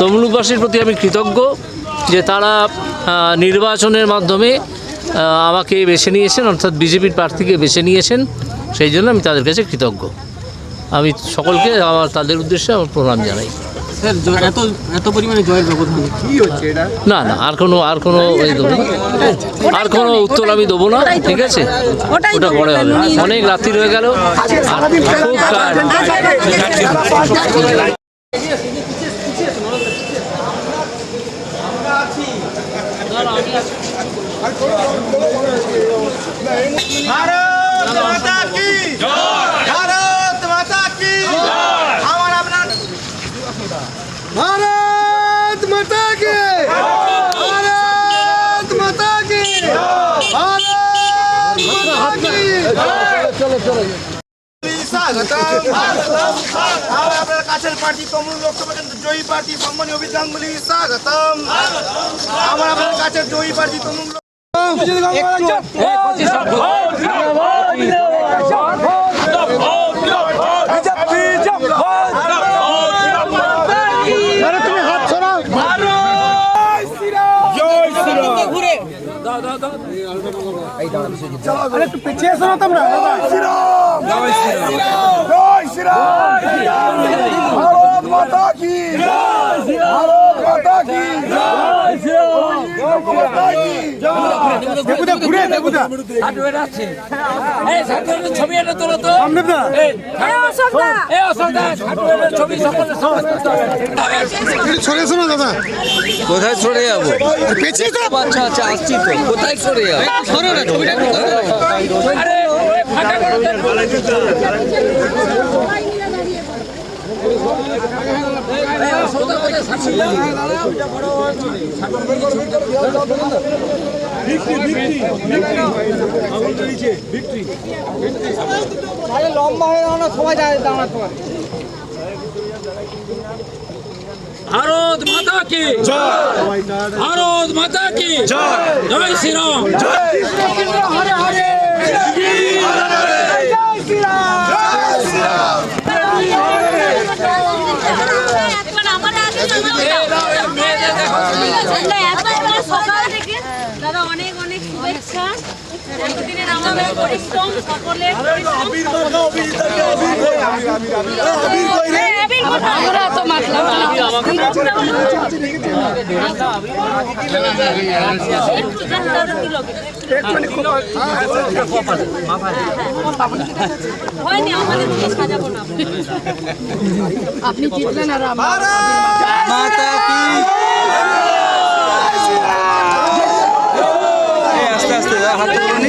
তমলুকবাসীর প্রতি আমি কৃতজ্ঞ যে তারা নির্বাচনের মাধ্যমে আমাকে বেছে নিয়েছেন অর্থাৎ বিজেপির প্রার্থীকে বেছে নিয়েছেন। সেই জন্য আমি তাদের কাছে কৃতজ্ঞ। আমি সকলকে আমার তাদের উদ্দেশ্যে আমার প্রণাম জানাই। না না আর কোনো আর কোনো দেবো আর কোনো উত্তর আমি দেবো না ঠিক আছে? ওটা পরে হবে। অনেক রাত্রি হয়ে গেল। খুব ভারত মাতা কি? ভারত মাতা কি? আমার আপনার ভারত মাতা কি? ভারত মাতা কি? ভারত মাতা কি? স্বাগতম আমার আপনার কাছের লোকসভা কেন্দ্র জয়ী সম্মানীয় স্বাগতম। আমার আপনার কাছের জয়ী প্রার্থী তমলুক ভারত মাতা কি ভারত মাতা কি মাতা কি ছবি এটা তোলো তো। ছবি সরে শোনো দাদা কোথায় সরে যাব? আচ্ছা আচ্ছা আসছি তো কোথায় সরে যাব সরে না ছবিটা আরে ফাটা করো তো। ভারত মাতা কি? ভারত মাতা কি? জয়। শ্রীরাম। আমার আগে সকাল অনেক অনেক শুভেচ্ছা এতদিনের আমাদের পরিশ্রম আপনি জিতলেন আর আমার মাতা কি আস্তে আস্তে হাত তুলে নি